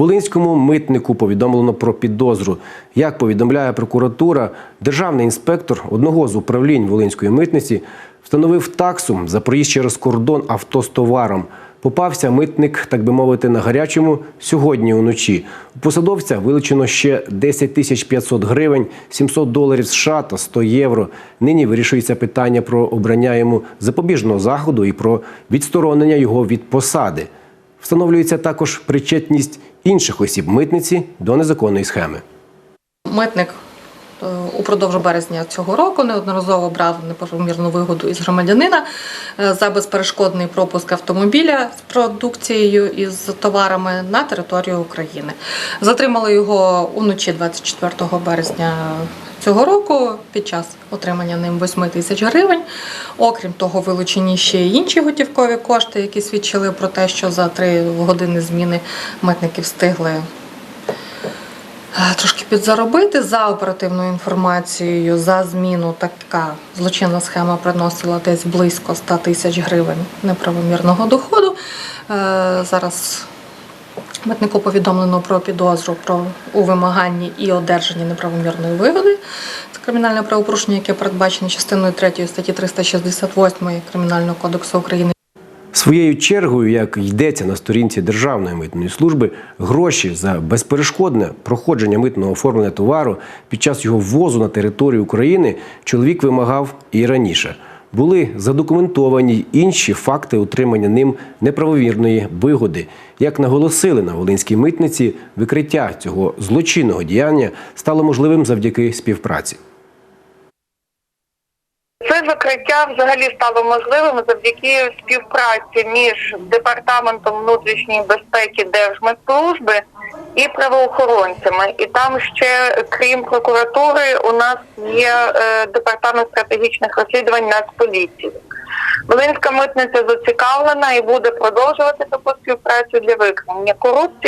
Волинському митнику повідомлено про підозру. Як повідомляє прокуратура, державний інспектор одного з управлінь Волинської митниці встановив таксу за проїзд через кордон авто з товаром. Попався митник, так би мовити, на гарячому сьогодні уночі. У посадовця вилучено ще 10 тисяч 500 гривень, 700 доларів США та 100 євро. Нині вирішується питання про обрання йому запобіжного заходу і про відсторонення його від посади. Встановлюється також причетність інших осіб митниці до незаконної схеми. Митник упродовж березня цього року неодноразово брав неправомірну вигоду із громадянина е, за безперешкодний пропуск автомобіля з продукцією і з товарами на територію України. Затримали його уночі 24 березня. Цього року під час отримання ним 8 тисяч гривень. Окрім того, вилучені ще й інші готівкові кошти, які свідчили про те, що за три години зміни митники встигли Е, Трошки підзаробити за оперативною інформацією за зміну така злочинна схема приносила десь близько 100 тисяч гривень неправомірного доходу. Е, Зараз митнику повідомлено про підозру про у вимаганні і одержанні неправомірної вигоди. Це кримінальне правопорушення, яке передбачено частиною 3 статті 368 Кримінального кодексу України. Своєю чергою, як йдеться на сторінці Державної митної служби, гроші за безперешкодне проходження митного оформлення товару під час його ввозу на територію України чоловік вимагав і раніше. Були задокументовані інші факти отримання ним неправовірної вигоди. Як наголосили на Волинській митниці, викриття цього злочинного діяння стало можливим завдяки співпраці. Це закриття взагалі стало можливим завдяки співпраці між департаментом внутрішньої безпеки Держмедслужби і правоохоронцями. І там ще, крім прокуратури, у нас є е, департамент стратегічних розслідувань Нацполіції. Волинська митниця зацікавлена і буде продовжувати таку співпрацю для виконання корупції.